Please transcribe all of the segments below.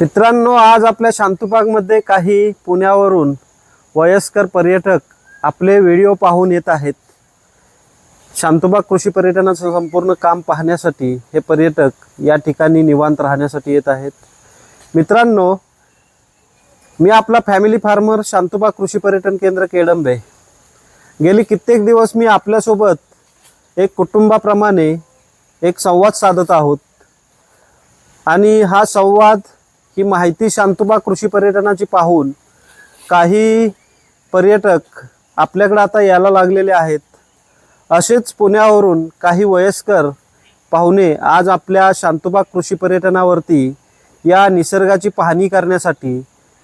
मित्रांनो आज आपल्या शांतुबागमध्ये काही पुण्यावरून वयस्कर पर्यटक आपले व्हिडिओ पाहून येत आहेत. शांतुबाग कृषी पर्यटनाचं संपूर्ण काम पाहण्यासाठी हे पर्यटक या ठिकाणी निवांत राहण्यासाठी येत आहेत. मित्रांनो मी आपला फॅमिली फार्मर शांतुबाग कृषी पर्यटन केंद्र केडंबे गेली कित्येक दिवस मी आपल्यासोबत एक कुटुंबाप्रमाणे एक संवाद साधत आहोत. आणि हा संवाद ही माहिती शांतुबा कृषी पर्यटनाची पाहून काही पर्यटक आपल्याकडे आता यायला लागलेले आहेत. असेच पुण्यावरून काही वयस्कर पाहुणे आज आपल्या शांतुबा कृषी पर्यटनावरती या निसर्गाची पाहणी करण्यासाठी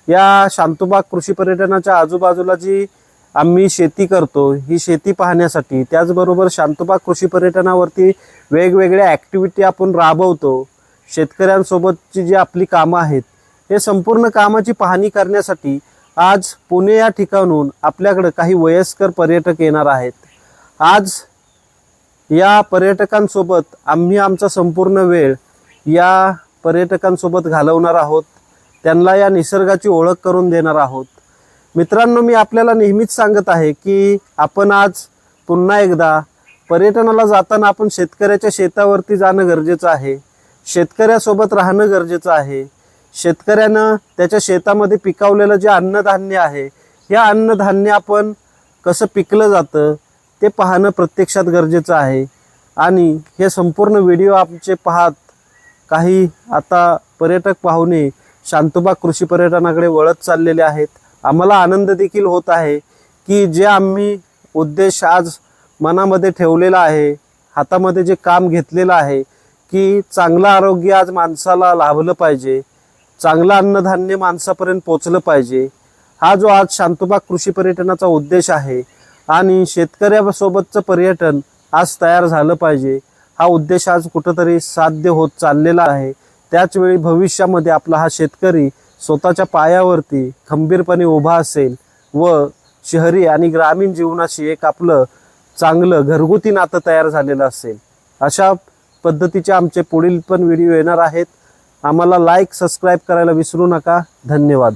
या शांतुबाग कृषी पर्यटनाच्या आजूबाजूला जी आम्ही शेती करतो ही शेती पाहण्यासाठी त्याचबरोबर शांतुबाग कृषी पर्यटनावरती वेगवेगळ्या ॲक्टिव्हिटी आपण राबवतो. शेतकऱ्यांसोबतची जी आपली कामं आहेत हे संपूर्ण कामाची पाहणी करण्यासाठी आज पुणे या ठिकाणून आपल्याकडं काही वयस्कर पर्यटक येणार आहेत. आज या पर्यटकांसोबत आम्ही आमचा संपूर्ण वेळ या पर्यटकांसोबत घालवणार आहोत. त्यांना या निसर्गाची ओळख करून देणार आहोत. मित्रांनो मी आपल्याला नेहमीच सांगत आहे की आपण आज पुन्हा एकदा पर्यटनाला जाताना आपण शेतकऱ्याच्या शेतावरती जाणं गरजेचं आहे. शेतकऱ्यासोबत राहणं गरजेचं आहे. शेतकऱ्यानं त्याच्या शेतामध्ये पिकवलेलं जे अन्नधान्य आहे या अन्नधान्य आपण कसं पिकलं जातं ते पाहणं प्रत्यक्षात गरजेचं आहे. आणि हे संपूर्ण व्हिडिओ आमचे पाहत काही आता पर्यटक पाहुणे शांतोबा कृषी पर्यटनाकडे वळत चाललेले आहेत. आम्हाला आनंद देखील होत आहे की जे आम्ही उद्देश आज मनामध्ये ठेवलेला आहे हातामध्ये जे काम घेतलेलं आहे की चांगलं आरोग्य आज माणसाला लाभलं पाहिजे. चांगलं अन्नधान्य माणसापर्यंत पोचलं पाहिजे. हा जो आज शांतोबाग कृषी पर्यटनाचा उद्देश आहे आणि शेतकऱ्यासोबतचं पर्यटन आज तयार झालं पाहिजे. हा उद्देश आज कुठंतरी साध्य होत चाललेला आहे. त्याचवेळी भविष्यामध्ये आपला हा शेतकरी स्वतःच्या पायावरती खंबीरपणे उभा असेल व शहरी आणि ग्रामीण जीवनाशी एक आपलं चांगलं घरगुती नातं तयार झालेलं असेल. अशा पद्धतीचे आमचे पुढील पण व्हिडिओ येणार आहेत. आम्हाला लाईक सबस्क्राईब करायला विसरू नका. धन्यवाद.